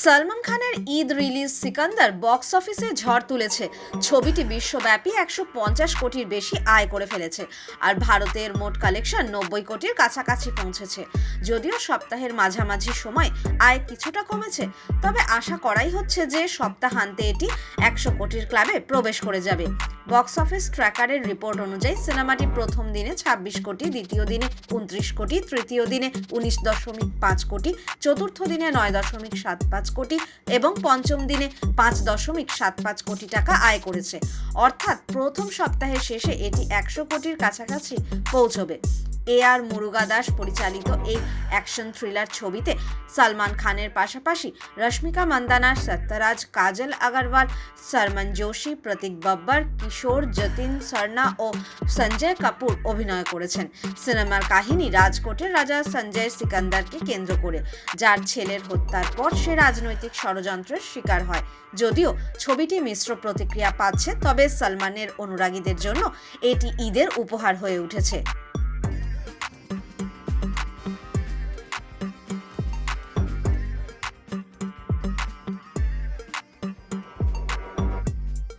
সালমান খানের Eid release Sikandar box অফিসে ঝড় তুলেছে। ছবিটি বিশ্বব্যাপী একশো পঞ্চাশ কোটির বেশি আয় করে ফেলেছে আর ভারতের মোট কালেকশন নব্বই কোটির কাছাকাছি পৌঁছেছে। যদিও সপ্তাহের মাঝামাঝি সময় আয় কিছুটা কমেছে, তবে আশা করাই হচ্ছে যে সপ্তাহান্তে এটি একশো কোটির ক্লাবে প্রবেশ করে যাবে। বক্স অফিস ট্র্যাকারের রিপোর্ট অনুযায়ী সিনেমাটি প্রথম দিনে ছাব্বিশ কোটি, দ্বিতীয় দিনে উনত্রিশ কোটি, তৃতীয় দিনে উনিশ দশমিক পাঁচ কোটি, চতুর্থ দিনে নয় দশমিক সাত পাঁচ কোটি এবং পঞ্চম দিনে পাঁচ দশমিক সাত পাঁচ কোটি টাকা আয় করেছে। অর্থাৎ প্রথম সপ্তাহের শেষে এটি একশো কোটির কাছাকাছি পৌঁছবে। এ আর মুরুগা দাস পরিচালিত এই অ্যাকশন থ্রিলার ছবিতে সালমান খানের পাশাপাশি রশ্মিকা মান্দানা, সত্যরাজ, কাজল আগারওয়াল সরমন যোশী প্রতীক বব্বর, কিশোর, যতীন সরনা ও সঞ্জয় কাপুর অভিনয় করেছেন। সিনেমার কাহিনী রাজকোটের রাজা সঞ্জয় সিকান্দারকে কেন্দ্র করে, যার ছেলের হত্যার পর সে রাজনৈতিক ষড়যন্ত্রের শিকার হয়। যদিও ছবিটি মিশ্র প্রতিক্রিয়া পাচ্ছে, তবে সলমানের অনুরাগীদের জন্য এটি ঈদের উপহার হয়ে উঠেছে।